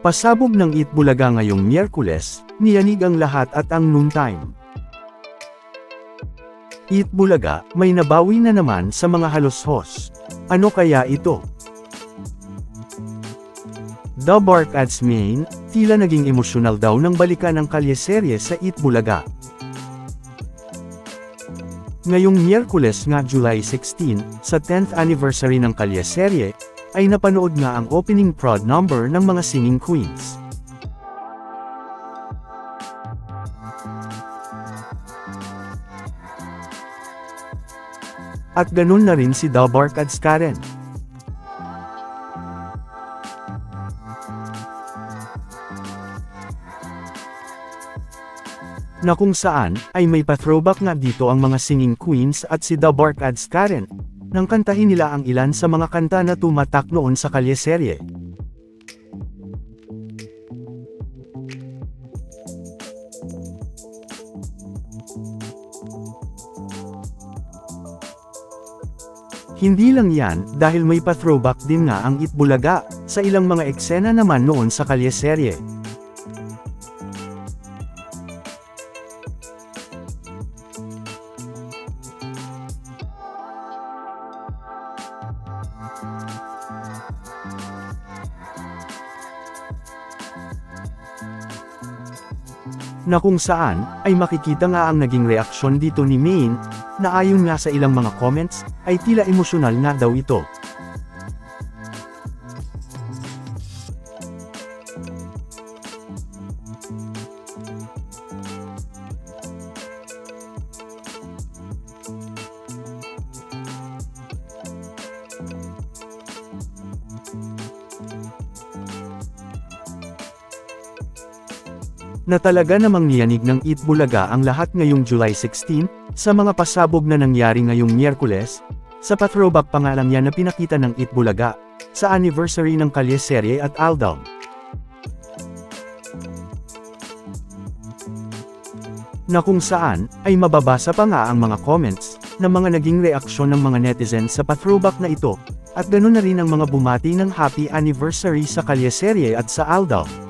Pasabog ng Itbulaga ngayong Miyerkules, niyanig ang lahat at ang noontime. Itbulaga, may nabawi na naman sa mga halos-hos. Ano kaya ito? The Bark Ads Main, tila naging emosyonal daw ng balikan ng kalyeserye sa Itbulaga. Ngayong Miyerkules nga July 16, sa 10th anniversary ng kalyeserye, ay napanood nga ang opening prod number ng mga singing queens. At ganun na rin si Dalbark at Karen. Na kung saan, ay may pa-throwback nga dito ang mga singing queens at si The Bark Ads nang kantahin nila ang ilan sa mga kanta na tumatak noon sa kalyeserye. Hindi lang yan, dahil may pa-throwback din nga ang Itbulaga, sa ilang mga eksena naman noon sa kalyeserye. Na kung saan, ay makikita nga ang naging reaksyon dito ni Maine, na ayon nga sa ilang mga comments, ay tila emosyonal nga daw ito. Na talaga namang niyanig ng Itbulaga ang lahat ngayong July 16, sa mga pasabog na nangyari ngayong Miyerkules, sa pathrowback pa nga lang yan na pinakita ng Itbulaga, sa anniversary ng kalyeserye at album. Na kung saan, ay mababasa pa nga ang mga comments, ng mga naging reaksyon ng mga netizens sa pathrowback na ito, at ganoon na rin ang mga bumati ng happy anniversary sa kalyeserye at sa album.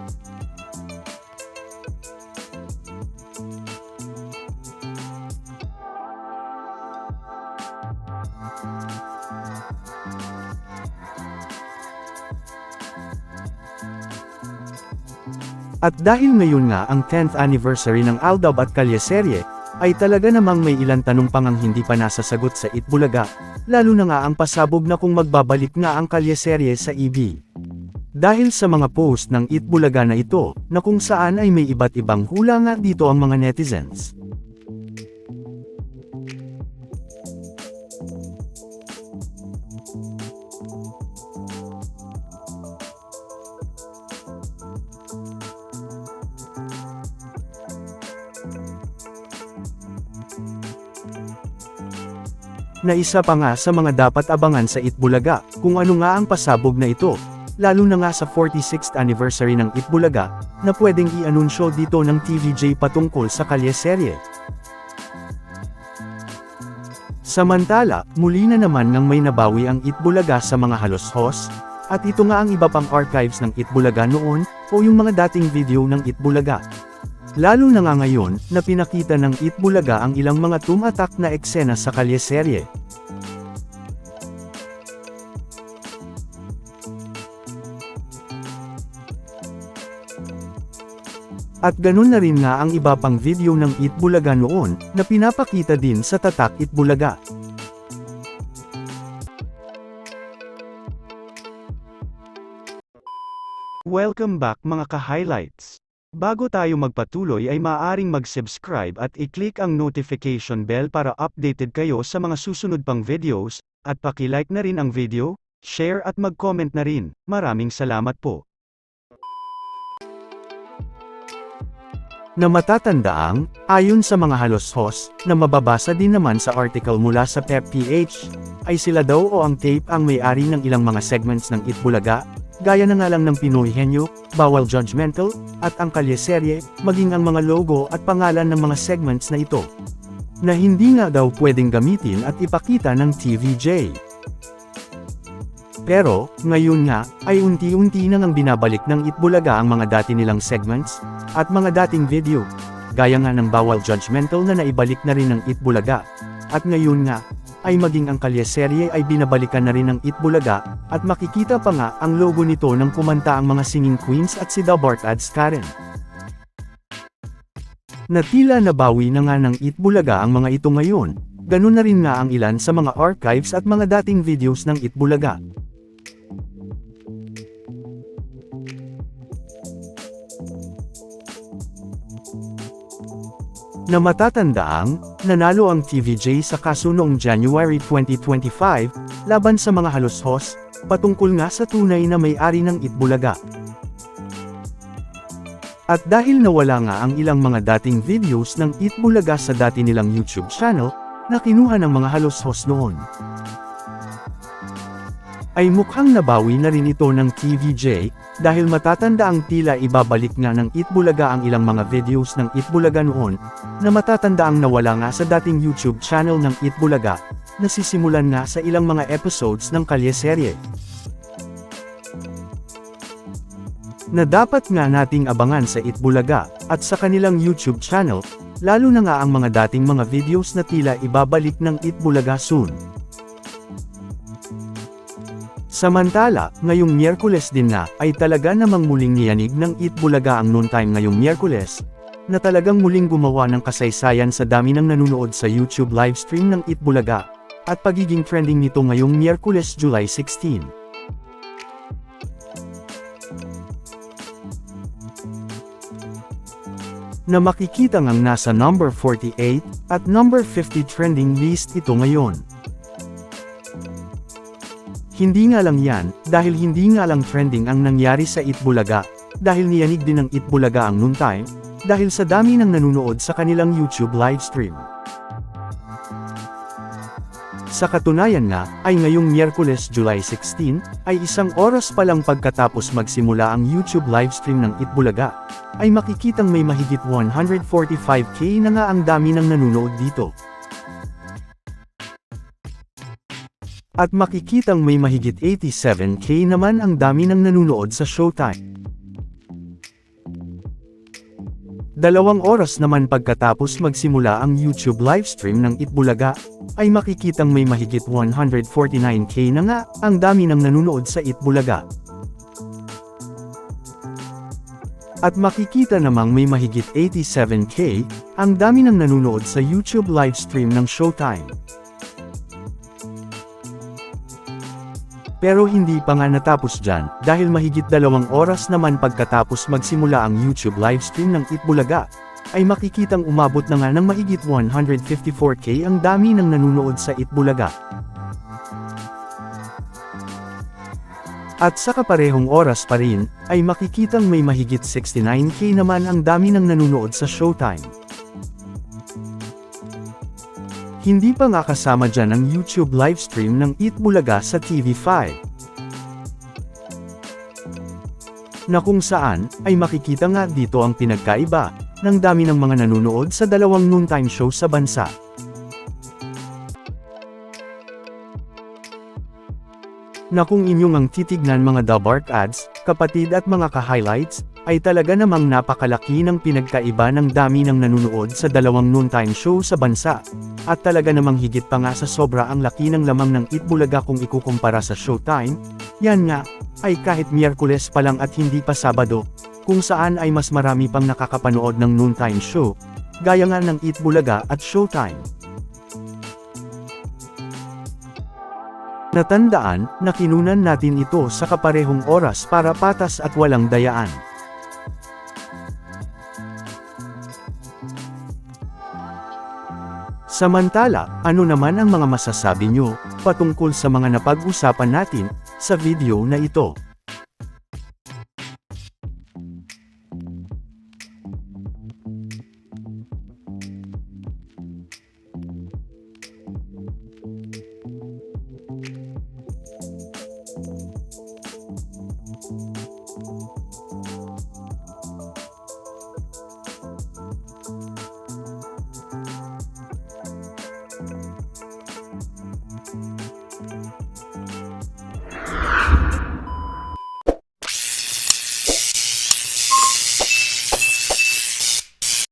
At dahil ngayon nga ang 10th anniversary ng Aldab at Kalyeserye, ay talaga namang may ilang tanong pang ang hindi pa nasasagot sa Itbulaga, lalo na nga ang pasabog na kung magbabalik nga ang Kalyeserye sa EB. Dahil sa mga post ng Itbulaga na ito, na kung saan ay may iba't ibang hula nga dito ang mga netizens. Na isa pa nga sa mga dapat abangan sa Itbulaga, kung ano nga ang pasabog na ito, lalo na nga sa 46th anniversary ng Itbulaga, na pwedeng i-anunsyo dito ng TVJ patungkol sa kalyeserye. Samantala, muli na naman ngang may nabawi ang Itbulaga sa mga halos-hos, at ito nga ang iba pang archives ng Itbulaga noon, o yung mga dating video ng Itbulaga. Lalo na nga ngayon, na pinakita ng Itbulaga ang ilang mga tumatak na eksena sa kalyeserye. At ganun na rin nga ang iba pang video ng Itbulaga noon, na pinapakita din sa Tatak Itbulaga. Welcome back mga ka-highlights! Bago tayo magpatuloy ay maaaring mag-subscribe at i-click ang notification bell para updated kayo sa mga susunod pang videos, at paki-like na rin ang video, share at mag-comment na rin. Maraming salamat po. Na matatandaang, ayon sa mga halos-hos, na mababasa din naman sa article mula sa PepPH, ay sila daw o ang tape ang may-ari ng ilang mga segments ng Itbulaga, gaya na nga lang ng Pinoy Henyo, Bawal Judgmental, at ang kalyeserye, maging ang mga logo at pangalan ng mga segments na ito. Na hindi nga daw pwedeng gamitin at ipakita ng TVJ. Pero, ngayon nga, ay unti-unti nang ang binabalik ng Itbulaga ang mga dati nilang segments, at mga dating video. Gaya nga ng bawal judgmental na naibalik na rin ng Itbulaga. At ngayon nga, ay maging ang kalyeserye ay binabalikan na rin ng Itbulaga, at makikita pa nga ang logo nito ng kumanta ang mga singing queens at si Dabart Ads Karen. Na tila nabawi na nga ng Itbulaga ang mga ito ngayon, ganun na rin nga ang ilan sa mga archives at mga dating videos ng Itbulaga. Na matatandaang, nanalo ang TVJ sa kaso noong January 2025, laban sa mga halos-hos, patungkol nga sa tunay na may-ari ng Itbulaga. At dahil nawala nga ang ilang mga dating videos ng Itbulaga sa dati nilang YouTube channel, na kinuha ng mga halos-hos noon. Ay mukhang nabawi na rin ito ng TVJ, dahil matatanda ang tila ibabalik nga ng Itbulaga ang ilang mga videos ng Itbulaga noon, na matatanda ang nawala nga sa dating YouTube channel ng Itbulaga, na sisimulan nga sa ilang mga episodes ng kalyeserye. Na dapat nga nating abangan sa Itbulaga, at sa kanilang YouTube channel, lalo na nga ang mga dating mga videos na tila ibabalik ng Itbulaga soon. Samantala, ngayong Miyerkules din na, ay talaga namang muling niyanig ng Itbulaga ang noontime ngayong Miyerkules, na talagang muling gumawa ng kasaysayan sa dami ng nanonood sa YouTube livestream ng Itbulaga, at pagiging trending nito ngayong Miyerkules July 16. Na makikita ngang nasa number 48, at number 50 trending list ito ngayon. Hindi nga lang yan, dahil hindi nga lang trending ang nangyari sa Itbulaga, dahil niyanig din ng Itbulaga ang noontime, dahil sa dami ng nanunood sa kanilang YouTube livestream. Sa katunayan nga, ay ngayong Miyerkules July 16, ay isang oras pa lang pagkatapos magsimula ang YouTube livestream ng Itbulaga, ay makikitang may mahigit 145k na nga ang dami ng nanunood dito. At makikitang may mahigit 87k naman ang dami ng nanunood sa Showtime. Dalawang oras naman pagkatapos magsimula ang YouTube livestream ng Itbulaga, ay makikitang may mahigit 149k na nga ang dami ng nanunood sa Itbulaga. At makikita namang may mahigit 87k ang dami ng nanunood sa YouTube livestream ng Showtime. Pero hindi pa nga natapos dyan, dahil mahigit dalawang oras naman pagkatapos magsimula ang YouTube livestream ng Itbulaga, ay makikitang umabot na nga ng mahigit 154k ang dami ng nanunood sa Itbulaga. At sa kaparehong oras pa rin, ay makikitang may mahigit 69k naman ang dami ng nanunood sa Showtime. Hindi pa nga kasama dyan ang YouTube livestream ng Eat Bulaga sa TV5. Na kung saan, ay makikita nga dito ang pinagkaiba, ng dami ng mga nanunood sa dalawang noontime show sa bansa. Na kung inyong ang titignan mga Dabark ads, kapatid at mga ka-highlights, ay talaga namang napakalaki ng pinagkaiba ng dami ng nanunood sa dalawang noontime show sa bansa. At talaga namang higit pa nga sa sobra ang laki ng lamang ng Itbulaga kung ikukumpara sa Showtime, yan nga, ay kahit Miyerkules pa lang at hindi pa Sabado, kung saan ay mas marami pang nakakapanood ng noontime show, gaya nga ng Itbulaga at Showtime. Natandaan, na kinunan natin ito sa kaparehong oras para patas at walang dayaan. Samantala, ano naman ang mga masasabi nyo, patungkol sa mga napag-usapan natin, sa video na ito?